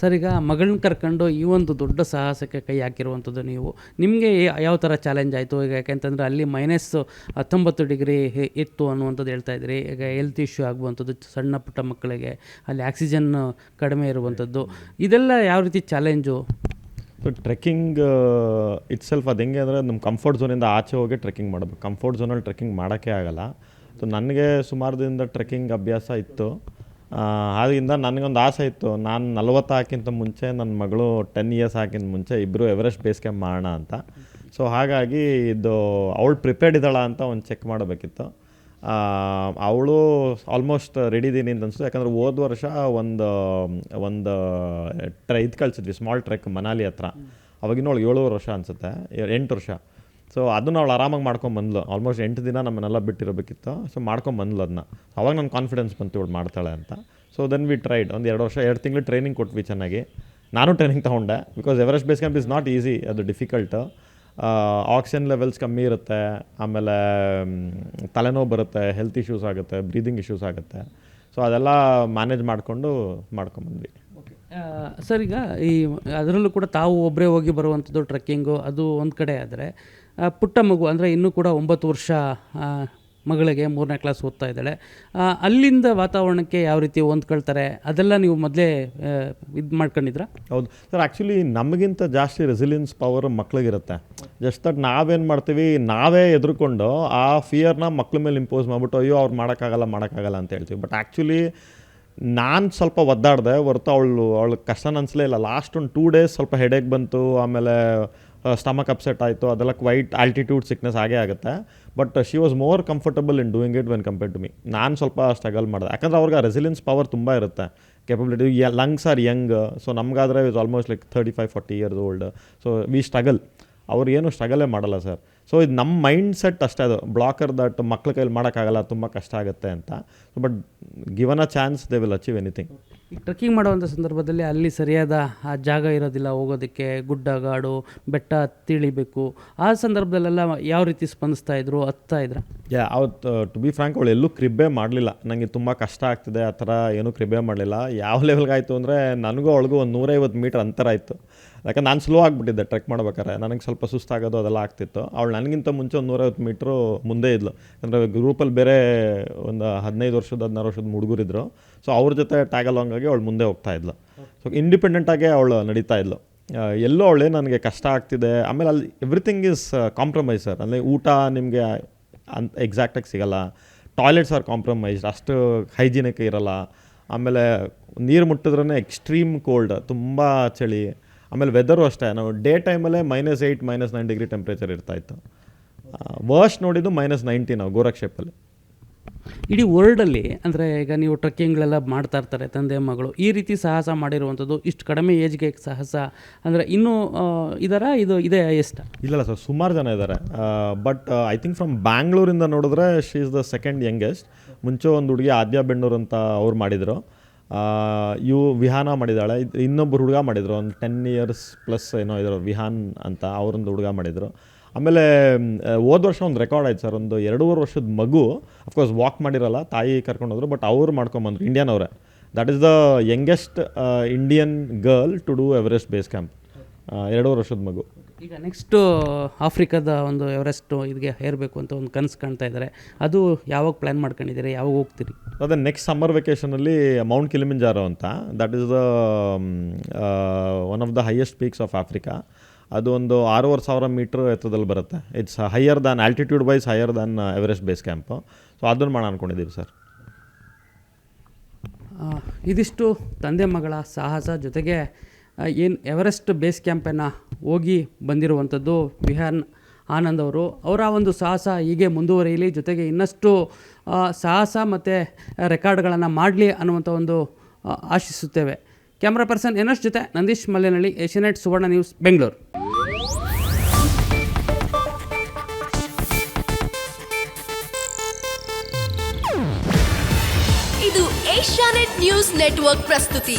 Sir, ಈಗ ಮಗಳನ್ನ ಕರ್ಕೊಂಡು ಈ ಒಂದು ದೊಡ್ಡ ಸಾಹಸಕ್ಕೆ ಕೈ ಹಾಕಿರುವಂಥದ್ದು ನೀವು. ನಿಮಗೆ ಯಾವ ಥರ ಚಾಲೆಂಜ್ ಆಯಿತು? ಈಗ ಯಾಕೆಂತಂದರೆ ಅಲ್ಲಿ ಮೈನಸ್ ಹತ್ತೊಂಬತ್ತು ಡಿಗ್ರಿ ಇತ್ತು ಅನ್ನುವಂಥದ್ದು ಹೇಳ್ತಾ ಇದ್ರಿ. ಈಗ ಹೆಲ್ತ್ ಇಶ್ಯೂ ಆಗುವಂಥದ್ದು ಸಣ್ಣ ಪುಟ್ಟ ಮಕ್ಕಳಿಗೆ, ಅಲ್ಲಿ ಆಕ್ಸಿಜನ್ ಕಡಿಮೆ ಇರುವಂಥದ್ದು. ಇದೆಲ್ಲ ಯಾವ ರೀತಿ challenge so trekking itself ಅದು ಹೆಂಗೆ ಅಂದರೆ ನಮ್ಮ ಕಂಫರ್ಟ್ ಝೋನಿಂದ ಆಚೆ ಹೋಗಿ ಟ್ರೆಕ್ಕಿಂಗ್ ಮಾಡಬೇಕು. ಕಂಫರ್ಟ್ ಝೋನಲ್ಲಿ ಟ್ರೆಕ್ಕಿಂಗ್ ಮಾಡೋಕ್ಕೆ ಆಗಲ್ಲ. ಸೊ ನನಗೆ ಸುಮಾರು ದಿನದ ಟ್ರೆಕ್ಕಿಂಗ್ ಅಭ್ಯಾಸ ಇತ್ತು. ಆದ್ದರಿಂದ ನನಗೊಂದು ಆಸೆ ಇತ್ತು. ನಾನು ನಲ್ವತ್ತು ಹಾಕಿಂತ ಮುಂಚೆ ನನ್ನ ಮಗಳು ಟೆನ್ ಇಯರ್ಸ್ ಹಾಕಿಂತ ಮುಂಚೆ ಇಬ್ಬರು ಎವರೆಸ್ಟ್ ಬೇಸ್ ಕ್ಯಾಂಪ್ ಮಾಡೋಣ ಅಂತ. ಸೊ ಹಾಗಾಗಿ ಇದು ಅವಳು ಪ್ರಿಪೇರ್ಡ್ ಇದ್ದಾಳ ಅಂತ ಒಂದು ಚೆಕ್ ಮಾಡಬೇಕಿತ್ತು. ಅವಳು ಆಲ್ಮೋಸ್ಟ್ ರೆಡಿ ಇದ್ದೀನಿ ಅಂತ ಅನಿಸ್ತು ಯಾಕಂದರೆ ಹೋದ ವರ್ಷ ಒಂದು ಒಂದು ಟ್ರೈ ಇದು ಕಳಿಸಿದ್ವಿ ಸ್ಮಾಲ್ ಟ್ರೆಕ್ ಮನಾಲಿ ಹತ್ರ. ಅವಾಗಿನ ಅವಳು ಏಳುವರೆ ವರ್ಷ ಅನಿಸುತ್ತೆ ಎಂಟು ವರ್ಷ. ಸೊ ಅದನ್ನು ಅವಳು ಆರಾಮಾಗಿ ಮಾಡ್ಕೊಂಬಂದ್ಲು ಆಲ್ಮೋಸ್ಟ್ ಎಂಟು ದಿನ ನಮ್ಮನ್ನೆಲ್ಲ ಬಿಟ್ಟಿರಬೇಕಿತ್ತು. ಸೊ ಮಾಡ್ಕೊಂಬಂದ್ಲು ಅದನ್ನ ಅವಾಗ ನನ್ನ ಕಾನ್ಫಿಡೆನ್ಸ್ ಬಂತು ಇವಳು ಮಾಡ್ತಾಳೆ ಅಂತ. ಸೊ ದೆನ್ ವಿ ಟ್ರೈಡ್ ಒಂದು ಎರಡು ವರ್ಷ, ಎರಡು ತಿಂಗಳು ಟ್ರೈನಿಂಗ್ ಕೊಟ್ವಿ ಚೆನ್ನಾಗಿ. ನಾನು ಟ್ರೈನಿಂಗ್ ತೊಗೊಂಡೆ. Because Everest base camp is not easy ಅದು ಡಿಫಿಕಲ್ಟ್ ಆಕ್ಸಿಜನ್ ಲೆವೆಲ್ಸ್ ಕಮ್ಮಿ ಇರುತ್ತೆ. ಆಮೇಲೆ ತಲೆನೋವು ಬರುತ್ತೆ. ಹೆಲ್ತ್ ಇಶ್ಯೂಸ್ ಆಗುತ್ತೆ. ಬ್ರೀದಿಂಗ್ ಇಶ್ಯೂಸ್ ಆಗುತ್ತೆ. ಸೊ ಅದೆಲ್ಲ ಮ್ಯಾನೇಜ್ ಮಾಡಿಕೊಂಡು ಮಾಡ್ಕೊಂಬಂದ್ವಿ ಸರ್, ಈಗ ಈ, ಅದರಲ್ಲೂ ಕೂಡ ತಾವು ಒಬ್ಬರೇ ಹೋಗಿ ಬರುವಂಥದ್ದು ಟ್ರೆಕ್ಕಿಂಗು ಅದು ಒಂದು ಕಡೆ ಆದರೆ ಪುಟ್ಟ ಮಗು ಅಂದರೆ ಇನ್ನೂ ಕೂಡ ಒಂಬತ್ತು ವರ್ಷ ಮಗಳಿಗೆ ಮೂರನೇ ಕ್ಲಾಸ್ ಓದ್ತಾ ಇದ್ದಾಳೆ. ಅಲ್ಲಿಂದ ವಾತಾವರಣಕ್ಕೆ ಯಾವ ರೀತಿ ಹೊಂದ್ಕೊಳ್ತಾರೆ? ಅದೆಲ್ಲ ನೀವು ಮೊದಲೇ ಇದು ಮಾಡ್ಕೊಂಡಿದ್ರ? ಹೌದು. ಸರ್ ಆ್ಯಕ್ಚುಲಿ ನಮಗಿಂತ ಜಾಸ್ತಿ ರೆಸಿಲಿಯನ್ಸ್ ಪವರ್ ಮಕ್ಳಿಗಿರುತ್ತೆ. ಜಸ್ಟ್ ದಟ್ ನಾವೇನು ಮಾಡ್ತೀವಿ, ನಾವೇ ಎದುರುಕೊಂಡು ಆ ಫಿಯರ್ನ ಮಕ್ಳ ಮೇಲೆ ಇಂಪೋಸ್ ಮಾಡಿಬಿಟ್ಟು, ಅಯ್ಯೋ, ಅವ್ರು ಮಾಡೋಕ್ಕಾಗಲ್ಲ ಮಾಡೋಕ್ಕಾಗಲ್ಲ ಅಂತ ಹೇಳ್ತೀವಿ. ಬಟ್ ಆ್ಯಕ್ಚುಲಿ ನಾನು ಸ್ವಲ್ಪ ಒದ್ದಾಡಿದೆ ಹೊರತು ಅವಳು ಅವಳು ಕಷ್ಟ ಅನಿಸ್ಲೇ ಇಲ್ಲ. ಲಾಸ್ಟ್ ಒಂದು ಟೂ ಡೇಸ್ ಸ್ವಲ್ಪ ಹೆಡೇಕ್ ಬಂತು, ಆಮೇಲೆ ಸ್ಟಮಕ್ ಅಪ್ಸೆಟ್ ಆಯಿತು, ಅದೆಲ್ಲ ಕ್ವೈಟ್ ಆಲ್ಟಿಟ್ಯೂಡ್ ಸಿಕ್ನೆಸ್ ಆಗೇ ಆಗುತ್ತೆ. But she was more comfortable in doing it when compare to me ನಾನು ಸ್ವಲ್ಪ ಸ್ಟ್ರಗಲ್ ಮಾಡಿದೆ. ಯಾಕಂದ್ರೆ ಅವ್ರಿಗೆ ಆ ರೆಸಿಲೆನ್ಸ್ ಪವರ್ ತುಂಬ ಇರುತ್ತೆ. Capability lungs are young so ನಮಗಾದರೆ is almost like thirty five forty years old so we struggle ಅವ್ರು ಏನು ಸ್ಟ್ರಗಲೇ ಮಾಡಲ್ಲ ಸರ್ ಸೊ ಇದು ನಮ್ಮ ಮೈಂಡ್ ಸೆಟ್ ಅಷ್ಟೇ ಅದು. ಬ್ಲಾಕರ್ ದಟ್ ಮಕ್ಳ ಕೈಲಿ ಮಾಡೋಕ್ಕಾಗಲ್ಲ ತುಂಬ ಕಷ್ಟ ಆಗುತ್ತೆ ಅಂತ. But given a chance they will achieve anything ಈ ಟ್ರೆಕ್ಕಿಂಗ್ ಮಾಡುವಂಥ ಸಂದರ್ಭದಲ್ಲಿ ಅಲ್ಲಿ ಸರಿಯಾದ ಆ ಜಾಗ ಇರೋದಿಲ್ಲ ಹೋಗೋದಕ್ಕೆ ಗುಡ್ಡ ಗಾಡು ಬೆಟ್ಟ ತಿಳಿಬೇಕು. ಆ ಸಂದರ್ಭದಲ್ಲೆಲ್ಲ ಯಾವ ರೀತಿ ಸ್ಪಂದಿಸ್ತಾ ಇದ್ರು ಹತ್ತಾ ಇದ್ರ? ಯಾ ಅವತ್ತು ಟು ಬಿ ಫ್ರಾಂಕ್ ಅವಳು ಎಲ್ಲೂ ಕ್ರಿಬ್ಬೆ ಮಾಡಲಿಲ್ಲ. ನನಗೆ ತುಂಬ ಕಷ್ಟ ಆಗ್ತಿದೆ ಆ ಥರ ಏನೂ ಕ್ರಿಬ್ಬೆ ಮಾಡಲಿಲ್ಲ. ಯಾವ ಲೆವೆಲ್ಗಾಯಿತು ಅಂದರೆ ನನಗೂ ಅವಳಿಗೂ ಒಂದು ನೂರೈವತ್ತು ಮೀಟ್ರ್ ಅಂತರ ಆಯಿತು ಯಾಕಂದ್ರೆ ನಾನು ಸ್ಲೋ ಆಗಿಬಿಟ್ಟಿದ್ದೆ ಟ್ರೆಕ್ ಮಾಡ್ಬೇಕಾದ್ರೆ. ನನಗೆ ಸ್ವಲ್ಪ ಸುಸ್ತಾಗೋದು ಅದೆಲ್ಲ ಆಗ್ತಿತ್ತು. ಅವಳು ನನಗಿಂತ ಮುಂಚೆ ಒಂದು ನೂರೈವತ್ತು ಮೀಟ್ರು ಮುಂದೆ ಇದ್ಲು. ಅಂದರೆ ಗ್ರೂಪಲ್ಲಿ ಬೇರೆ ಒಂದು ಹದಿನೈದು ವರ್ಷದ, ಹದಿನಾರು ವರ್ಷದ ಹುಡುಗರಿದ್ರು ಸೊ ಅವ್ರ ಜೊತೆ ಟ್ಯಾಗ್ ಅಲಾಂಗ್ ಆಗಿ ಅವಳು ಮುಂದೆ ಹೋಗ್ತಾ ಇದ್ಲು. ಸೊ ಆಗಿ ಅವಳು ನಡೀತಾ ಇದ್ಲು. ಎಲ್ಲೋ ಅವಳೆ ನನಗೆ ಕಷ್ಟ ಆಗ್ತಿದೆ. ಆಮೇಲೆ ಅಲ್ಲಿ ಎವ್ರಿಥಿಂಗ್ ಇಸ್ ಕಾಂಪ್ರಮೈಸ್ ಸರ್. ಅಂದರೆ ಊಟ ನಿಮಗೆ ಅಂತ ಎಕ್ಸಾಕ್ಟಾಗಿ ಸಿಗಲ್ಲ. ಟಾಯ್ಲೆಟ್ಸ್ ಆರ್ ಕಾಂಪ್ರಮೈಸ್ಡ್ ಅಷ್ಟು ಹೈಜಿನಿಕ್ ಇರಲ್ಲ. ಆಮೇಲೆ ನೀರು ಮುಟ್ಟಿದ್ರೇ ಎಕ್ಸ್ಟ್ರೀಮ್ ಕೋಲ್ಡ್ ತುಂಬ ಚಳಿ. ಆಮೇಲೆ ವೆದರು ಅಷ್ಟೇ. ನಾವು ಡೇ ಟೈಮಲ್ಲೇ minus eight minus nine degree temperature ಇರ್ತಾಯಿತ್ತು ವರ್ಸ್ಟ್ ನೋಡಿದ್ದು ಮೈನಸ್ ನೈಂಟಿ ನಾವು ಗೋರಕ್ಷೇಪಲ್ಲಿ. ಇಡೀ ವರ್ಲ್ಡಲ್ಲಿ ಅಂದರೆ ಈಗ ನೀವು ಟ್ರಕ್ಕಿಂಗ್ಗಳೆಲ್ಲ ಮಾಡ್ತಾ ಇರ್ತಾರೆ ತಂದೆ ಮಗಳು ಈ ರೀತಿ ಸಾಹಸ ಮಾಡಿರುವಂಥದ್ದು ಇಷ್ಟು ಕಡಿಮೆ ಏಜ್ಗೆ ಸಾಹಸ ಅಂದರೆ ಇನ್ನೂ ಇದರ ಇದು ಇದೇ ಎಷ್ಟ? ಇಲ್ಲ ಸರ್ ಸುಮಾರು ಜನ ಇದ್ದಾರೆ ಬಟ್ ಐ ಥಿಂಕ್ ಫ್ರಮ್ ಬ್ಯಾಂಗ್ಳೂರಿಂದ ನೋಡಿದ್ರೆ she is the second youngest ಮುಂಚೆ ಒಂದು ಹುಡುಗಿ ಆದ್ಯಾ ಬೆಣ್ಣೂರು ಅಂತ ಅವ್ರು ಮಾಡಿದರು. ಇವು ವಿಹಾನ ಮಾಡಿದ್ದಾಳೆ. ಇನ್ನೊಬ್ಬರು ಹುಡುಗ ಮಾಡಿದರು. ಒಂದು ಟೆನ್ ಇಯರ್ಸ್ ಪ್ಲಸ್ ಏನೋ ಇದ್ರು, ವಿಹಾನ್ ಅಂತ ಅವರೊಂದು ಹುಡುಗ ಮಾಡಿದರು. ಆಮೇಲೆ ಹೋದ ವರ್ಷ ಒಂದು ರೆಕಾರ್ಡ್ ಆಯ್ತು ಸರ್. ಒಂದು ಎರಡೂವರೆ ವರ್ಷದ ಮಗು ಅಫ್ಕೋರ್ಸ್ ವಾಕ್ ಮಾಡಿರಲ್ಲ, ತಾಯಿ ಕರ್ಕೊಂಡು ಹೋದ್ರು ಬಟ್ ಅವ್ರು ಮಾಡ್ಕೊಂಬಂದ್ರು ಇಂಡಿಯನ್ ಅವರೇ. That is the youngest Indian girl to do Everest base camp ಎರಡೂವರೆ ವರ್ಷದ ಮಗು. ಈಗ ನೆಕ್ಸ್ಟು ಆಫ್ರಿಕಾದ ಒಂದು ಎವರೆಸ್ಟು ಇದಕ್ಕೆ ಹೇರಬೇಕು ಅಂತ ಒಂದು ಕನಸು ಕಾಣ್ತಾ ಇದ್ದಾರೆ ಅದು ಯಾವಾಗ ಪ್ಲ್ಯಾನ್ ಮಾಡ್ಕೊಂಡಿದ್ದೀರಿ? ಯಾವಾಗ ಹೋಗ್ತೀರಿ? ಅದೇ ನೆಕ್ಸ್ಟ್ ಸಮ್ಮರ್ ವೆಕೇಷನಲ್ಲಿ ಮೌಂಟ್ ಕಿಲಿಮಿಂಜಾರೋ ಅಂತ. That is the one of the highest peaks of Africa ಅದು ಒಂದು ಆರೂವರೆ ಸಾವಿರ ಮೀಟ್ರ್ ಎತ್ತರದಲ್ಲಿ ಬರುತ್ತೆ. It's higher than altitude wise higher than Everest base camp so ಅದನ್ನು ಮಾಡೋಣ ಅಂದ್ಕೊಂಡಿದ್ದೀವಿ ಸರ್. ಇದಿಷ್ಟು ತಂದೆ ಮಗಳ ಸಾಹಸ ಜೊತೆಗೆ ಏನು ಎವರೆಸ್ಟ್ ಬೇಸ್ ಕ್ಯಾಂಪನ್ನು ಹೋಗಿ ಬಂದಿರುವಂಥದ್ದು ವಿಹಾನ್ ಆನಂದ್ ಅವರು. ಅವರ ಒಂದು ಸಾಹಸ ಹೀಗೆ ಮುಂದುವರಿಯಲಿ, ಜೊತೆಗೆ ಇನ್ನಷ್ಟು ಸಾಹಸ ಮತ್ತು ರೆಕಾರ್ಡ್ಗಳನ್ನು ಮಾಡಲಿ ಅನ್ನುವಂಥ ಒಂದು ಆಶಿಸುತ್ತೇವೆ. ಕ್ಯಾಮ್ರಾ ಪರ್ಸನ್ ಎನ್ ಎಸ್ ಜೊತೆ ನಂದೀಶ್ ಮಲ್ಲೇನಹಳ್ಳಿ ಏಷ್ಯಾನೆಟ್ ಸುವರ್ಣ ನ್ಯೂಸ್, ಬೆಂಗಳೂರು. ಇದು ಏಷ್ಯಾನೆಟ್ ನ್ಯೂಸ್ ನೆಟ್ವರ್ಕ್ ಪ್ರಸ್ತುತಿ.